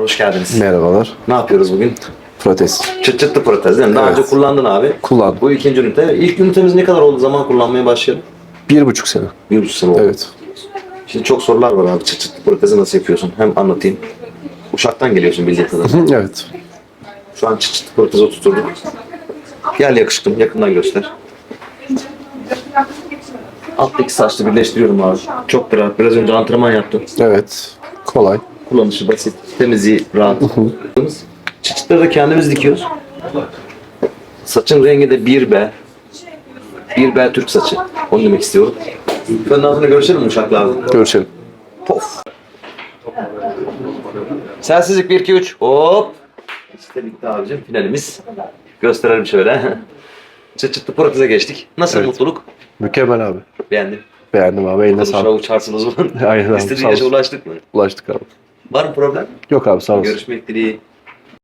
hoş geldiniz. Merhabalar. Ne yapıyoruz bugün? Protez. Çıt çıtlı protez değil mi? Daha Evet. önce kullandın abi. Kullandım. Bu ikinci ünite. İlk ünitemiz ne kadar oldu zaman kullanmaya başlayalım? Bir buçuk sene. Bir buçuk sene oldu. Evet. Şimdi çok sorular var abi. Çıt çıtlı protezi nasıl yapıyorsun? Hem anlatayım. Uşaktan geliyorsun bildiğin kadarıyla. evet. Şu an çıt çıtlı protezi oturturduk. Gel yakışıkım yakından göster. Alttaki saçlı birleştiriyorum abi. Çok rahat. Biraz önce antrenman yaptım. Evet. Kolay. Kullanışı basit, temizliği rahat. Çıçıtları da kendimiz dikiyoruz. Saçın rengi de 1B. 1B Türk saçı. Onu demek istiyorum. Ön altını görüşelim mi uşaklar? Görüşelim. Pof. Sensizlik 1 2 3. Hop. İşte bitti abicim finalimiz. Gösterelim şöyle. Çıt çıtlı proteze geçtik. Nasıl Evet. mutluluk? Mükemmel abi. Beğendim. Beğendim abi. Eline Konuşa sağlık. uçarsınız ulan. Aynen abi, İstediğin sağ yaşa olsun. ulaştık mı? Ulaştık abi. Var mı problem? Yok abi sağ olasın. Görüşmek dileğiyle.